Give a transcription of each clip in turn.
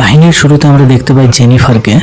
কাহিনীর শুরুতে আমরা দেখতে পাই জেনিফারকে,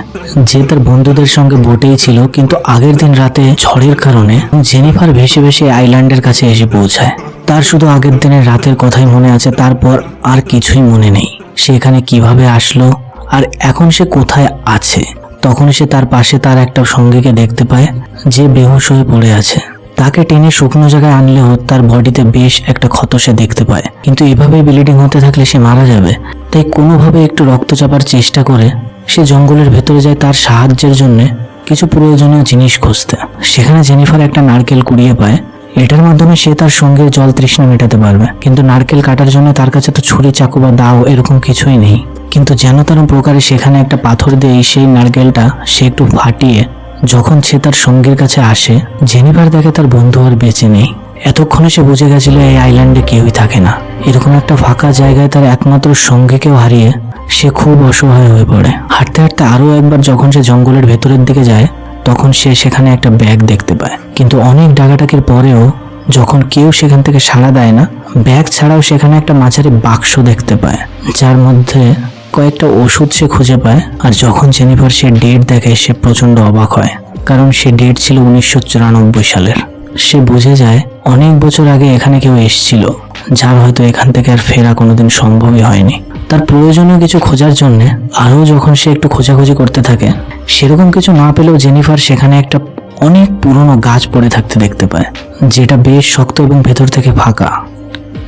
যে তার বন্ধুদের সঙ্গে বোটেই ছিল, কিন্তু আগের দিন রাতে ঝড়ের কারণে জেনিফার ভেসে ভেসে আইল্যান্ডের কাছে এসে পৌঁছায়। তার শুধু আগের দিনের রাতের কথাই মনে আছে, তারপর আর কিছুই মনে নেই। সে এখানে কীভাবে আসলো, আর এখন সে কোথায় আছে? তখন সে তার পাশে তার একটা সঙ্গীকে দেখতে পায়, যে বেহুশ হয়ে পড়ে আছে। তাকে টেনে শুকনো জায়গায় আনলেও তার বডিতে বেশ একটা ক্ষত সে দেখতে পায়। কিন্তু এভাবেই ব্লিডিং হতে থাকলে সে মারা যাবে। তাই কোনোভাবে একটু রক্ত চাপার চেষ্টা করে সে জঙ্গলের ভেতরে যায় তার সাহায্যের জন্য কিছু প্রয়োজনীয় জিনিস খুঁজতে। সেখানে জেনিফার একটা নারকেল কুড়িয়ে পায়। এটার মাধ্যমে সে তার সঙ্গে জল তৃষ্ণা মেটাতে পারবে। কিন্তু নারকেল কাটার জন্য তার কাছে তো ছুরি, চাকু বা দাও এরকম কিছুই নেই। কিন্তু যেন তেন প্রকারে সেখানে একটা পাথর দিয়ে সেই নারকেলটা সে একটু ফাটিয়ে যখন সে তার সঙ্গীর কাছে আসে, জেনিফার দেখে তার বন্ধু আর বেঁচে নেই। এতক্ষণে সে বুঝে গেছিল এই আইল্যান্ডে কেউই থাকে না। এরকম একটা ফাঁকা জায়গায় তার একমাত্র সঙ্গীকেও হারিয়ে সে খুব অসহায় হয়ে পড়ে। হাঁটতে হাঁটতে আরও একবার যখন সে জঙ্গলের ভেতরের দিকে যায়, তখন সে সেখানে একটা ব্যাগ দেখতে পায়। কিন্তু অনেক ডাকাটাকির পরেও যখন কেউ সেখান থেকে সাড়া দেয় না, ব্যাগ ছাড়াও সেখানে একটা মাঝারি বাক্স দেখতে পায়, যার মধ্যে কয়েকটা ওষুধ সে খুঁজে পায়, আর যখন জেনিফার সে ডেট দেখে সে প্রচণ্ড অবাক হয়, কারণ সে ডেট ছিল উনিশশো চুরানব্বই সালের। সে বুঝে যায়, অনেক বছর আগে এখানে কেউ এসেছিল, যার হয়তো এখান থেকে আর ফেরা কোনোদিন সম্ভবই হয়নি। তার প্রয়োজনীয় কিছু খোঁজার জন্য, আরও যখন সে একটু খোঁজাখুঁজি করতে থাকে, সেরকম কিছু না পেলেও জেনিফার সেখানে একটা অনেক পুরনো গাছ পড়ে থাকতে দেখতে পায়, যেটা বেশ শক্ত এবং ভেতর থেকে ফাঁকা।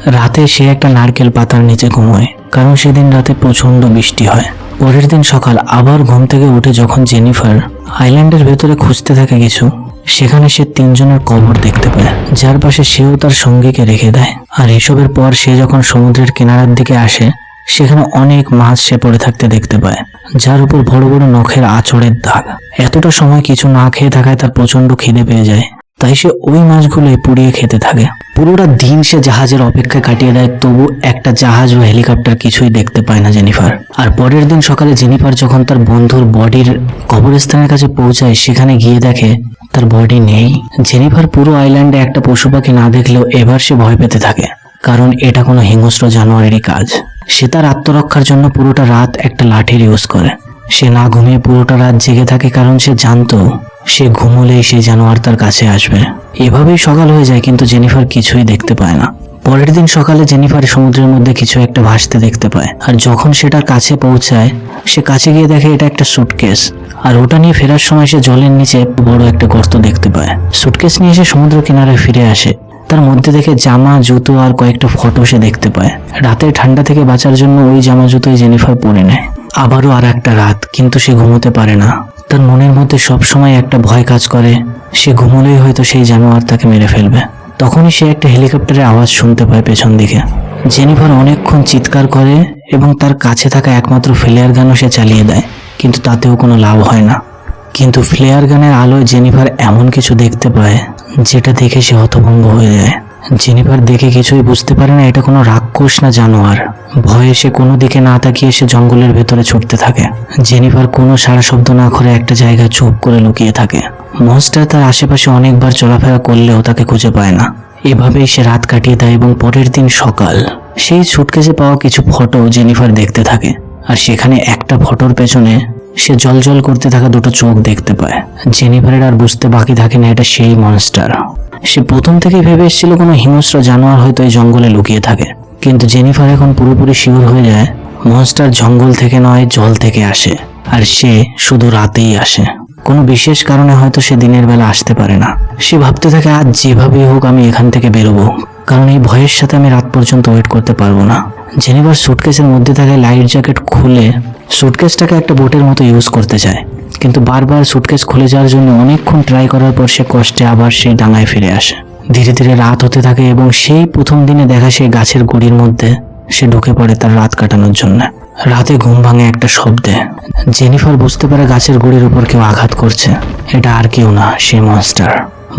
রাতে সে একটা নারকেল পাতার নিচে ঘুমোয়, কারণ সেদিন রাতে প্রচণ্ড বৃষ্টি হয়। পরের দিন সকাল আবার ঘুম থেকে উঠে যখন জেনিফার আইল্যান্ডের ভেতরে খুঁজতে থাকে কিছু, সেখানে সে তিনজনের কবর দেখতে পায়, যার পাশে সেও তার সঙ্গীকে রেখে দেয়। আর এসবের পর সে যখন সমুদ্রের কিনারার দিকে আসে, সেখানে অনেক মাছ সে পড়ে থাকতে দেখতে পায়, যার উপর বড় বড় নখের আঁচড়ের দাগ। এতটা সময় কিছু না খেয়ে থাকায় তার প্রচণ্ড খিদে পেয়ে যায়। তাই সে ওই মাছগুলোই পুড়িয়ে খেতে থাকে। পুরোটা দিন সে জাহাজের অপেক্ষা কাটিয়ে দেয়, তবু একটা জাহাজ বা হেলিকপ্টার কিছুই দেখতে পায় না জেনিফার। আর পরের দিন সকালে জেনিফার যখন তার বন্ধুর বডির কবরস্থানের কাছে পৌঁছায়, সেখানে গিয়ে দেখে তার বডি নেই। জেনিফার পুরো আইল্যান্ডে একটা পশু পাখি না দেখলেও এবার সে ভয় পেতে থাকে, কারণ এটা কোনো হিংস্র জানোয়ারেরই কাজ। সে তার আত্মরক্ষার জন্য পুরোটা রাত একটা লাঠির ইউজ করে। সে না ঘুমিয়ে পুরোটা রাত জেগে থাকে কারণ সে জানতো সে ঘুমলেই সেই জানোয়ার তার কাছে আসবে। এভাবেই সকাল হয়ে যায় কিন্তু জেনিফার কিছুই দেখতে পায় না। পরের দিন সকালে জেনিফার সমুদ্রের মধ্যে কিছু একটা ভাসতে দেখতে পায়। আর যখন সেটার কাছে পৌঁছায়, সে কাছে গিয়ে দেখে এটা একটা সুটকেস আর ওটা নিয়ে ফেরার সময় সে জলের নিচে বড় একটা গর্ত দেখতে পায়। সুটকেস নিয়ে সে সমুদ্র কিনারে ফিরে আসে। তার মধ্যে থেকে জামা, জুতো আর কয়েকটা ফটো সে দেখতে পায়। রাতের ঠান্ডা থেকে বাঁচার জন্য ওই জামা, জুতোই জেনিফার পরে নেয়। আবারও আর একটা রাত, কিন্তু সে ঘুমোতে পারে না। তার মনের মধ্যে সব সময় একটা ভয় কাজ করে। সে ঘুমোলেই হয়তো সেই জানোয়ার তাকে মেরে ফেলবে। তখনই সে একটা হেলিকপ্টারের আওয়াজ শুনতে পায় পেছন দিকে। জেনিফার অনেকক্ষণ চিৎকার করে এবং তার কাছে থাকা একমাত্র ফ্লেয়ার গানও সে চালিয়ে দেয়, কিন্তু তাতেও কোনো লাভ হয় না। কিন্তু ফ্লেয়ার গানের আলোয় জেনিফার এমন কিছু দেখতে পায়, যেটা দেখে সে হতভম্ব হয়ে যায়। জেনিফার দেখে কিছুই বুঝতে পারে না, এটা কোনো রাক্ষস না জানোয়ার। ভয়ে সে কোনো দিকে না তাকিয়ে সে জঙ্গলের ভেতরে ছুটতে থাকে। জেনিফার কোনো সারা শব্দ না করে একটা জায়গায় চুপ করে লুকিয়ে থাকে। মনস্টার তার আশেপাশে অনেকবার চলাফেরা করলেও তাকে খুঁজে পায় না। এভাবেই সে রাত কাটিয়ে দেয় এবং পরের দিন সকাল। সেই ছুটকেসে পাওয়া কিছু ফটো জেনিফার দেখতে থাকে। আর সেখানে একটা ফটোর পেছনে সে জলজল করতে থাকা দুটো চোখ দেখতে পায়। জেনিফারের আর বুঝতে বাকি থাকে না এটা সেই মনস্টার সে প্রথম থেকেই ভেবে এসেছিল কোনো হিংস্র জানোয়ার হয়তো এই জঙ্গলে লুকিয়ে থাকে। কিন্তু জেনিফার এখন পুরোপুরি শিওর হয়ে যায় মনস্টার জঙ্গল থেকে নয়, জল থেকে আসে। আর সে শুধু রাতেই আসে। কোনো বিশেষ কারণে হয়তো সে দিনের বেলা আসতে পারে না। সে ভাবতে থাকে, আজ যেভাবেই হোক আমি এখান থেকে বেরোবো। কারণ এই ভয়ের সাথে আমি রাত পর্যন্ত ওয়েট করতে পারব না। জেনিফার সুটকেসের মধ্যে থাকে লাইট জ্যাকেট খুলে সুটকেসটাকে একটা বোটের মতো ইউজ করতে চায়। কিন্তু বারবার সুটকেস খুলে যাওয়ার জন্য অনেকক্ষণ ট্রাই করার পর সে কষ্টে আবার সেই ডাঙায় ফিরে আসে। ধীরে ধীরে রাত হতে থাকে এবং সেই প্রথম দিনে দেখা সেই গাছের গুড়ির মধ্যে সে ঢুকে পড়ে তার রাত কাটানোর জন্য। রাতে ঘুম ভাঙে একটা শব্দে। জেনিফার বুঝতে পারে গাছের গুড়ির উপর কেউ আঘাত করছে। এটা আর কেউ না সেই মনস্টার।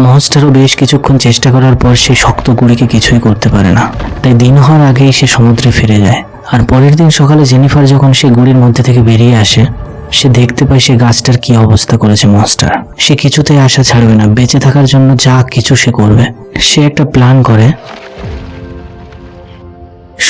মনস্টারও বেশ কিছুক্ষণ চেষ্টা করার পর সে শক্ত গুড়িকে কিছুই করতে পারে না। তাই দিন হওয়ার আগেই সে সমুদ্রে ফিরে যায়। আর পরের দিন সকালে জেনিফার যখন সে গুড়ির মধ্যে থেকে বেরিয়ে আসে, সে দেখতে পায় সে গাছটার কি অবস্থা করেছে মনস্টার। সে কিছুতেই আশা ছাড়বে না, বেঁচে থাকার জন্য যা কিছু সে করবে। সে একটা প্ল্যান করে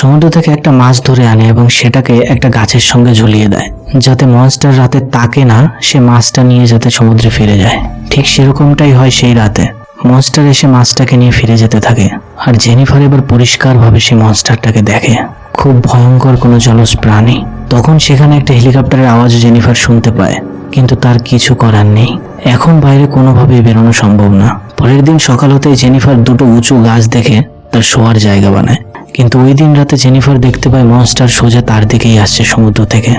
সমুদ্র থেকে একটা মাছ ধরে আনে এবং সেটাকে একটা গাছের সঙ্গে ঝুলিয়ে দেয়, যাতে মনস্টার রাতে তাকে না, সে মাছটা নিয়ে যাতে সমুদ্রে ফিরে যায়। ঠিক সেরকমটাই হয় সেই রাতে। মনস্টার এসে মাছটাকে নিয়ে ফিরে যেতে থাকে, আর জেনিফার এবার পরিষ্কারভাবে সেই মনস্টারটাকে দেখে। খুব ভয়ঙ্কর কোনো জলজ প্রাণী। তখন সেখানে একটা হেলিকপ্টারের আওয়াজ জেনিফার শুনতে পায়, কিন্তু তার কিছু করার নেই। এখন বাইরে কোনোভাবেই বেরোনো সম্ভব না। পরের দিন সকাল হতেই জেনিফার দুটো উঁচু গাছ দেখে তার শোয়ার জায়গা বানায়। কিন্তু ওই দিন রাতে জেনিফার দেখতে পায় মনস্টার সোজা তার দিকেই আসছে সমুদ্র থেকে।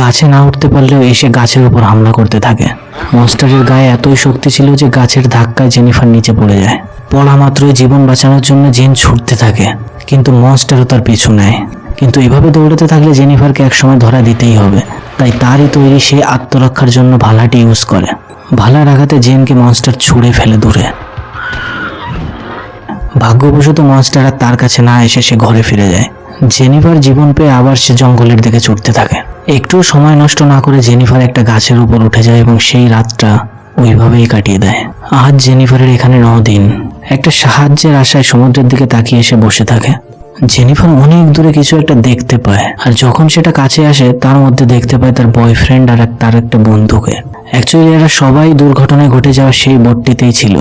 গাছে না উঠতে পারলেও এসে গাছের উপর হামলা করতে থাকে। মনস্টারের গায়ে এতই শক্তি ছিল যে গাছের ধাক্কায় জেনিফার নিচে পড়ে যায়। পড়া মাত্রই জীবন বাঁচানোর জন্য জেন ছুটতে থাকে, কিন্তু মনস্টারও তার পিছু নেয়। কিন্তু এভাবে দৌড়াতে থাকলে জেনিফারকে একসময় ধরা দিতেই হবে। তাই তারই তৈরি সে আত্মরক্ষার জন্য ভালাটি ইউজ করে। ভালার আঘাতে জেনকে মনস্টার ছুঁড়ে ফেলে দূরে। ভাগ্যবশত মাস্টাররা তার কাছে না এসে সে ঘরে ফিরে যায়। জেনিফার জীবন পেয়ে আবার সে জঙ্গলের দিকে ছুটতে থাকে। একটু সময় নষ্ট না করে জেনিফার একটা গাছের উপর উঠে যায় এবং সেই রাতটা ওইভাবেই কাটিয়ে দেয়। আজ জেনিফারের এখানে ন দিন একটা সাহায্যের আশায় সমুদ্রের দিকে তাকিয়ে এসে বসে থাকে। জেনিফার অনেক দূরে কিছু একটা দেখতে পায়। আর যখন সেটা কাছে আসে, তার মধ্যে দেখতে পায় তার বয়ফ্রেন্ড আর তার একটা বন্ধুকে। অ্যাকচুয়ালি এরা সবাই দুর্ঘটনায় ঘটে যাওয়া সেই বোটটিতেই ছিল।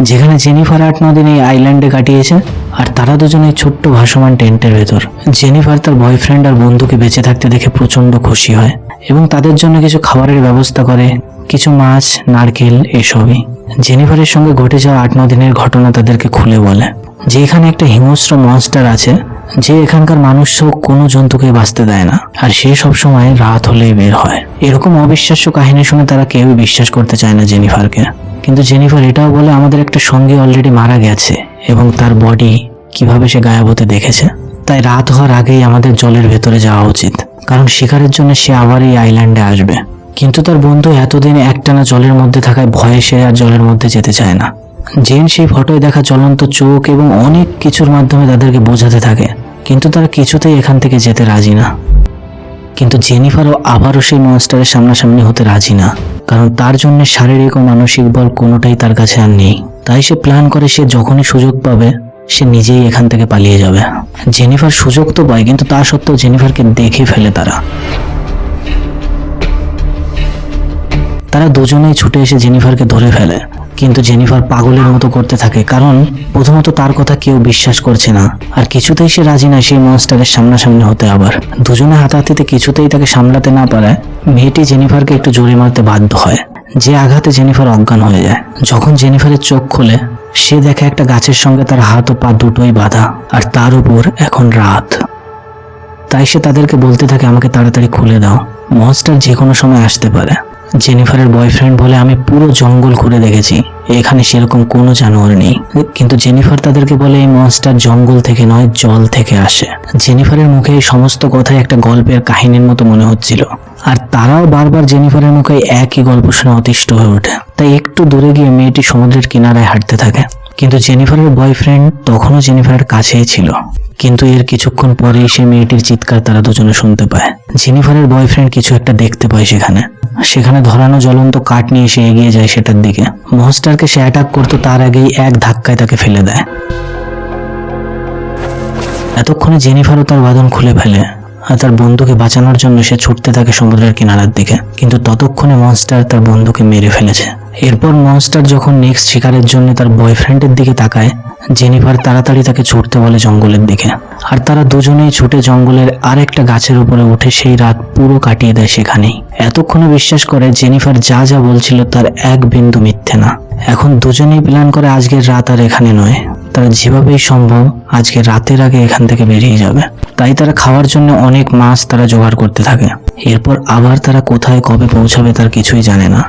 যেখানে জেনিফার আট, ন দিন এই আইল্যান্ডে কাটিয়েছে, আর তারা দুজনে এই ছোট্ট ভাসমান টেন্টের ভেতর। জেনিফার তার বয়ফ্রেন্ড আর বন্ধুকে বেঁচে থাকতে দেখে প্রচণ্ড খুশি হয় এবং তাদের জন্য কিছু খাবারের ব্যবস্থা করে, কিছু মাছ, নারকেল, এসবই। জেনিফারের সঙ্গে ঘটে যাওয়া আট, ন দিনের ঘটনা তাদেরকে খুলে বলে। যে এখানে একটা হিংস্র মনস্টার আছে, যে এখানকার মানুষ কোনো জন্তুকে বাঁচতে দেয় না। আর সে সবসময় রাত হলেই বের হয়। এরকম অবিশ্বাস্য কাহিনী শুনে তারা কেউই বিশ্বাস করতে চায় না জেনিফারকে। কিন্তু জেনিফার এটাও বলে, আমাদের একটা সঙ্গী অলরেডি মারা গেছে এবং তার বডি কীভাবে সে গায়েব হতে দেখেছে? তাই রাত হওয়ার আগেই আমাদের জলের ভেতরে যাওয়া উচিত। কারণ শিকারের জন্য সে আবার এই আইল্যান্ডে আসবে। কিন্তু তার বন্ধু এতদিন একটানা জলের মধ্যে থাকায় ভয়ে সে আর জলের মধ্যে যেতে চায় না। জেন সেই ফটোয় দেখা চলন্ত চোখ এবং অনেক কিছুর মাধ্যমে তাদেরকে বোঝাতে থাকে। কিন্তু তারা কিছুতেই এখান থেকে যেতে রাজি না। কিন্তু জেনিফারও আবারও সেই মনস্টারের সামনাসামনি হতে রাজি না। কারণ তার জন্য শারীরিক ও মানসিক বল কোনোটাই তার কাছে আর নেই। তাই সে প্ল্যান করে সে যখনই সুযোগ পাবে, সে নিজেই এখান থেকে পালিয়ে যাবে। জেনিফার সুযোগ তো পায়, কিন্তু তা সত্ত্বেও জেনিফারকে দেখে ফেলে তারা। তারা দুজনেই ছুটে এসে জেনিফারকে ধরে ফেলে। কিন্তু জেনিফার পাগলের মতো করতে থাকে, কারণ প্রথমত তার কথা কেউ বিশ্বাস করছে না, আর কিছুতেই সে রাজি না সেই মনস্টারের সামনাসামনি হতে আবার। দুজনে হাতাহাতিতে কিছুতেই তাকে সামলাতে না পারায় মেয়েটি জেনিফারকে একটু জোরে মারতে বাধ্য হয়। যে আঘাতে জেনিফার অজ্ঞান হয়ে যায়, যখন জেনিফারের চোখ খোলে, সে দেখে একটা গাছের সঙ্গে তার হাত ও পা দুটোই বাঁধা, আর তার উপর এখন রাত। তাই সে তাদেরকে বলতে থাকে, আমাকে তাড়াতাড়ি খুলে দাও মনস্টার যে কোনো সময় আসতে পারে। জেনিফারের বয়ফ্রেন্ড বলে আমি পুরো জঙ্গল ঘুরে দেখেছি। এখানে সেরকম কোনো জানোয়ার নেই। কিন্তু জেনিফার তাদেরকে বলে এই মনস্টার জঙ্গল থেকে নয়, জল থেকে আসে। জেনিফারের মুখে এই সমস্ত কথাই একটা গল্পের কাহিনীর মতো মনে হচ্ছিল। আর তারাও বারবার জেনিফারের মুখে একই গল্প শুনে অতিষ্ঠ হয়ে ওঠে। তাই একটু দূরে গিয়ে মেয়েটি সমুদ্রের কিনারায় হাঁটতে থাকে। কিন্তু জেনিফারের বয়ফ্রেন্ড তখনও জেনিফারের কাছেই ছিল। কিন্তু এর কিছুক্ষণ পরেই সে মেয়েটির চিৎকার তারা দুজনে শুনতে পায়। জেনিফারের বয়ফ্রেন্ড কিছু একটা দেখতে পায় সেখানে। সেখানে ধরানো জ্বলন্ত কাঠ নিয়ে সে এগিয়ে যায় সেটার দিকে। মনস্টারকে সে অ্যাটাক করতো তার আগেই এক ধাক্কায় তাকে ফেলে দেয়। এতক্ষণে জেনিফারও তার বাঁধন খুলে ফেলে আর তার বন্ধুকে বাঁচানোর জন্য সে ছুটতে থাকে সমুদ্রের কিনারার দিকে। কিন্তু ততক্ষণে মনস্টার তার বন্ধুকে মেরে ফেলেছে। এরপর মনস্টার যখন নেক্সট শিকারের জন্য তার বয়ফ্রেন্ডের দিকে তাকায় জেনিফার তাড়াতাড়ি তাকে ছুটতে বলে জঙ্গলের দিকে। আর তারা দুজনেই ছুটে জঙ্গলের আর একটা গাছের উপরে উঠে সেই রাত পুরো কাটিয়ে দেয় সেখানেই। এতক্ষণে বিশ্বাস করে জেনিফার যা যা বলছিল তার এক বিন্দু মিথ্যে না। এখন দুজনেই প্ল্যান করে আজকের রাত আর এখানে নয়। তারা যেভাবেই সম্ভব আজকে রাতের আগে এখান থেকে বেরিয়ে যাবে। তাই তারা খাওয়ার জন্য অনেক মাছ তারা জোগাড় করতে থাকে। এরপর আবার তারা কোথায় কবে পৌঁছাবে তার কিছুই জানে না।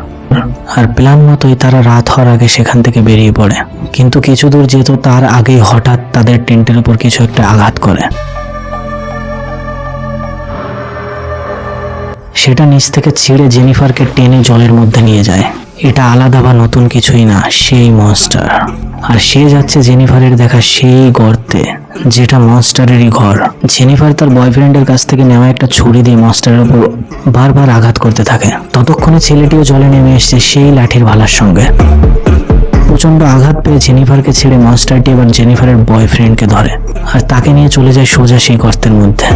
আর প্ল্যান মতোই তারা রাত হওয়ার আগে সেখান থেকে বেরিয়ে পড়ে। কিন্তু কিছু দূর যেত তার আগেই হঠাৎ তাদের টেন্টের উপর কিছু একটা আঘাত করে। সেটা নিচ থেকে ছিঁড়ে জেনিফারকে টেনে জলের মধ্যে নিয়ে যায়। এটা আলাদা বা নতুন কিছুই না, সেই মনস্টার আর সে যাচ্ছে জেনিফারের দেখা সেই গর্তে, যেটা মনস্টারেরই ঘর। জেনিফার তার বয়ফ্রেন্ডের কাছ থেকে নেওয়া একটা ছুরি দিয়ে মনস্টারের উপর বারবার আঘাত করতে থাকে। ততক্ষণে ছেলেটিও জলে নেমে এসছে সেই লাঠির ভালার সঙ্গে। প্রচণ্ড আঘাত পেয়ে জেনিফারকে ছেড়ে মাস্টারটি এবার জেনিফারের বয়ফ্রেন্ডকে ধরে আর তাকে নিয়ে চলে যায় সোজা সেই গর্তের মধ্যে।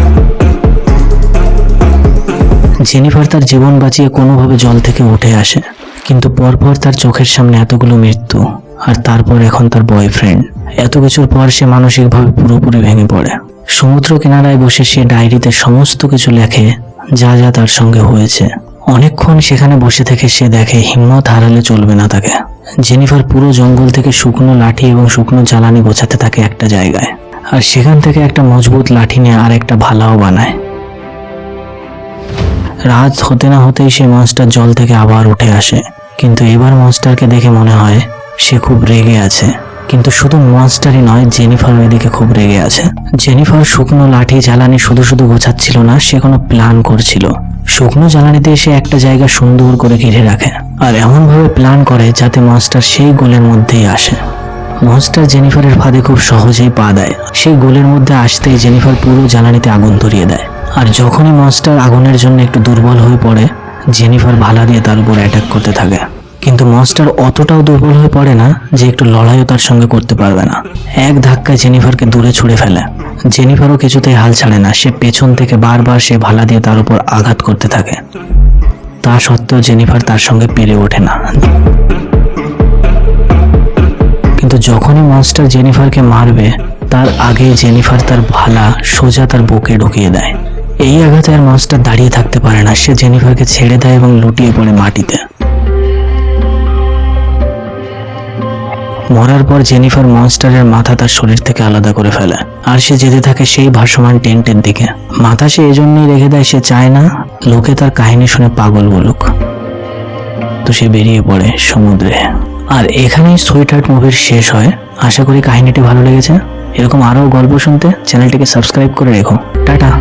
জেনিফার তার জীবন বাঁচিয়ে কোনোভাবে জল থেকে উঠে আসে, কিন্তু পরপর তার চোখের সামনে এতগুলো মৃত্যু আর তারপর এখন তার বয়ফ্রেন্ড এত কিছুর পর সে মানসিকভাবে পুরোপুরি ভেঙে পড়ে। সমুদ্র কিনারায় বসে সে ডায়েরিতে সমস্ত কিছু লেখে, যা যা তার সঙ্গে হয়েছে। অনেকক্ষণ সেখানে বসে থেকে সে দেখে হিম্মত হারালে চলবে না তাকে। জেনিফার পুরো জঙ্গল থেকে শুকনো লাঠি এবং শুকনো জ্বালানি গোছাতে থাকে একটা জায়গায়। আর সেখান থেকে একটা মজবুত লাঠি নিয়ে আর একটা ভালাও বানায়। রাত হতে না হতেই সে মাছটা জল থেকে আবার উঠে আসে। কিন্তু এবার মাছটারকে দেখে মনে হয় সে খুব রেগে আছে। কিন্তু শুধু মাছটারই নয় জেনিফার ওইদিকে খুব রেগে আছে। জেনিফার শুকনো লাঠি জ্বালানি শুধু শুধু গোছাচ্ছিল না, সে কোনো প্ল্যান করছিল। শুকনো জ্বালানি দিয়ে সে একটা জায়গা সুন্দর করে ঘিরে রাখে আর এমনভাবে প্ল্যান করে যাতে মাছটার সেই গোলের মধ্যেই আসে। মনস্টার জেনিফারের ফাঁদে খুব সহজেই পা দেয়। সেই গোলের মধ্যে আসতেই জেনিফার পুরো জ্বালানিতে আগুন ধরিয়ে দেয়। আর যখনই মনস্টার আগুনের জন্য একটু দুর্বল হয়ে পড়ে, জেনিফার ভালা দিয়ে তার উপর অ্যাটাক করতে থাকে। কিন্তু মনস্টার অতটাও দুর্বল হয়ে পড়ে না যে একটু লড়াইও তার সঙ্গে করতে পারবে না। এক ধাক্কায় জেনিফারকে দূরে ছুড়ে ফেলে। জেনিফারও কিছুতেই হাল ছাড়ে না। সে পেছন থেকে বারবার সে ভালা দিয়ে তার উপর আঘাত করতে থাকে। তা সত্ত্বেও জেনিফার তার সঙ্গে পেরে ওঠে না। কিন্তু যখনই মাস্টার জেনিফারকে মারবে, তার আগে জেনিফার তার ভালা সোজা তার বুকে ঢুকিয়ে দেয়। এই আঘাতে আর মাস্টার দাঁড়িয়ে থাকতে পারে না। সে জেনিফারকে ছেড়ে দেয় এবং লুটিয়ে পড়ে মাটিতে। মরার পর জেনিফার মনস্টারের মাথা তার শরীর থেকে আলাদা করে ফেলে। আর সে যেতে থাকে সেই ভাসমান টেন্টের দিকে। মাথা সে এজন্যই রেখে দেয়, সে চায় না লোকে তার কাহিনী শুনে পাগল বলুক। তো সে বেরিয়ে পড়ে সমুদ্রে। আর এখানেই সুইট হার্ট মুভির শেষ হয়। আশা করি কাহিনীটি ভালো লেগেছে। এরকম আরও গল্প শুনতে চ্যানেলটিকে সাবস্ক্রাইব করে রেখো। টাটা।